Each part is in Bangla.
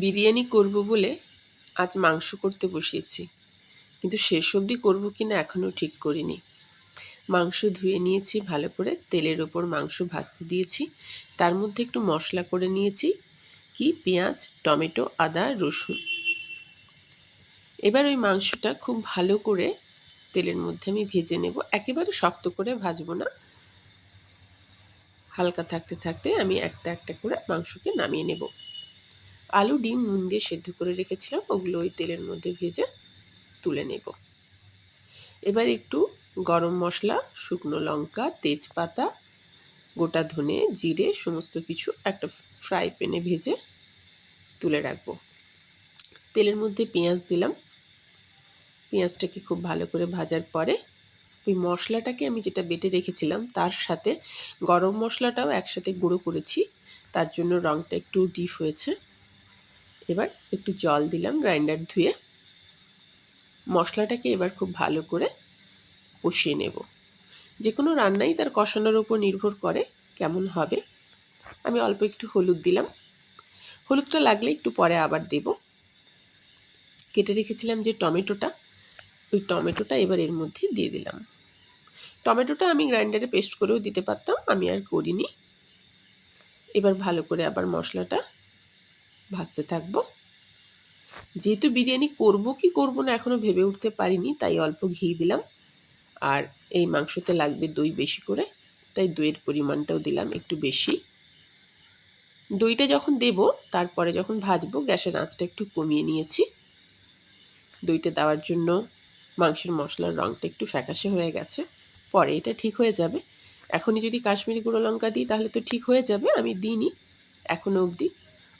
বিরিয়ানি করব বলে আজ মাংস করতে বসিয়েছি। কিন্তু শেষ অবধি করব কি না এখনও ঠিক করিনি। মাংস ধুয়ে নিয়েছি, ভালো করে তেলের ওপর মাংস ভাজতে দিয়েছি। তার মধ্যে একটু মশলা করে নিয়েছি, কি পেঁয়াজ, টমেটো, আদা, রসুন। এবার ওই মাংসটা খুব ভালো করে তেলের মধ্যে আমি ভেজে নেব। একেবারে শক্ত করে ভাজবো না। হালকা থাকতে থাকতে আমি একটা একটা করে মাংসকে নামিয়ে নেব। আলু, ডিম, নুন দিয়ে সেদ্ধ করে রেখেছিলাম। ওগুলো ওই তেলের মধ্যে ভেজে তুলে নেব। এবার একটু গরম মশলা, শুকনো লঙ্কা, তেজপাতা, গোটা ধনে, জিরে, সমস্ত কিছু একটা ফ্রাই প্যানে ভেজে তুলে রাখব। তেলের মধ্যে পেঁয়াজ দিলাম। পেঁয়াজটাকে খুব ভালো করে ভাজার পরে ওই মশলাটাকে আমি যেটা বেটে রেখেছিলাম, তার সাথে গরম মশলাটাও একসাথে গুঁড়ো করেছি। তার জন্য রঙটা একটু ডিপ হয়েছে। এবার একটু জল দিলাম গ্রাইন্ডার ধুয়ে। মশলাটাকে এবার খুব ভালো করে কষিয়ে নেব। যে কোনো রান্নাই তার কষানোর ওপর নির্ভর করে কেমন হবে। আমি অল্প একটু হলুদ দিলাম। হলুদটা লাগলে একটু পরে আবার দেব। কেটে রেখেছিলাম যে টমেটোটা, ওই টমেটোটা এবার এর মধ্যে দিয়ে দিলাম। টমেটোটা আমি গ্রাইন্ডারে পেস্ট করেও দিতে পারতাম, আমি আর করিনি। এবার ভালো করে আবার মশলাটা ভাজতে থাকব। যেহেতু বিরিয়ানি করব কি করব না এখনও ভেবে উঠতে পারিনি, তাই অল্প ঘি দিলাম। আর এই মাংসতে লাগবে দই বেশি করে, তাই দইয়ের পরিমাণটাও দিলাম একটু বেশি। দইটা যখন দেব, তারপরে যখন ভাজবো, গ্যাসের আঁচটা একটু কমিয়ে নিয়েছি। দইটা দেওয়ার জন্য মাংসের মশলার রঙটা একটু ফ্যাকাশে হয়ে গেছে। পরে এটা ঠিক হয়ে যাবে। এখনই যদি কাশ্মীরি গুঁড়ো লঙ্কা দিই, তাহলে তো ঠিক হয়ে যাবে, আমি দিইনি। এখনও অবধি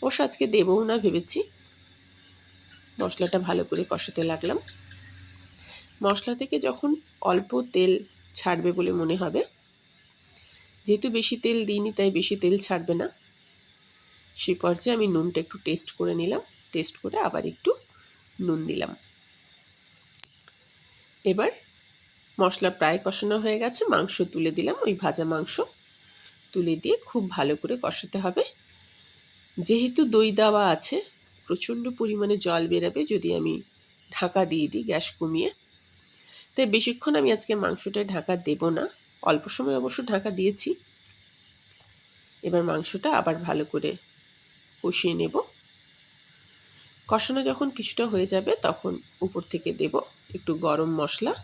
অবশ্য আজকে দেবও না ভেবেছি। মশলাটা ভালো করে কষাতে লাগলাম। মশলা থেকে যখন অল্প তেল ছাড়বে বলে মনে হবে, যেহেতু বেশি তেল দিইনি, তাই বেশি তেল ছাড়বে না। সেই পর্যায়ে আমি নুনটা একটু টেস্ট করে নিলাম। টেস্ট করে আবার একটু নুন দিলাম। এবার মশলা প্রায় কষানো হয়ে গেছে। মাংস তুলে দিলাম। ওই ভাজা মাংস তুলে দিয়ে খুব ভালো করে কষাতে হবে। যেহেতু দই দেওয়া আছে, প্রচণ্ড পরিমাণে জল বেরাবে যদি আমি ঢাকা দিয়ে দিই গ্যাস কমিয়ে। তাই বেশিক্ষণ আমি আজকে মাংসটায় ঢাকা দেব না। অল্প সময় অবশ্য ঢাকা দিয়েছি। এবার মাংসটা আবার ভালো করে কষিয়ে নেব। কষানো যখন কিছুটা হয়ে যাবে তখন উপর থেকে দেব একটু গরম মশলা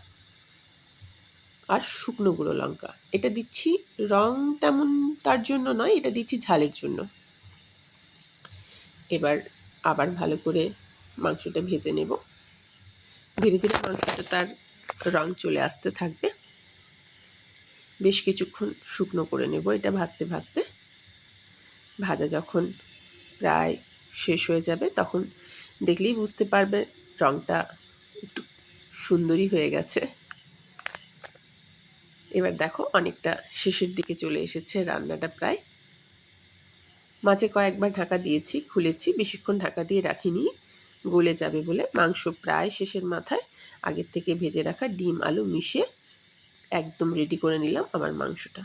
আর শুকনো গুঁড়ো লঙ্কা। এটা দিচ্ছি রং তেমন তার জন্য নয়, এটা দিচ্ছি ঝালের জন্য। এবার আবার ভালো করে মাংসটা ভেজে নেব। ধীরে ধীরে মাংসটা তার রং চলে আসতে থাকবে। বেশ কিছুক্ষণ শুকনো করে নেব এটা ভাজতে ভাজতে। ভাজা যখন প্রায় শেষ হয়ে যাবে তখন দেখলেই বুঝতে পারবে রংটা একটু সুন্দরই হয়ে গেছে। এবার দেখো অনেকটা শেষের দিকে চলে এসেছে রান্নাটা প্রায়। মাঝে কয়েকবার ঢাকা দিয়েছি, খুলেছি, বেশিক্ষণ ঢাকা দিয়ে রাখিনি। গলে যাবে বলে মাংস প্রায় শেষের মাথায় আগের থেকে ভেজে রাখা ডিম, আলু মিশিয়ে একদম রেডি করে নিলাম আমার মাংসটা।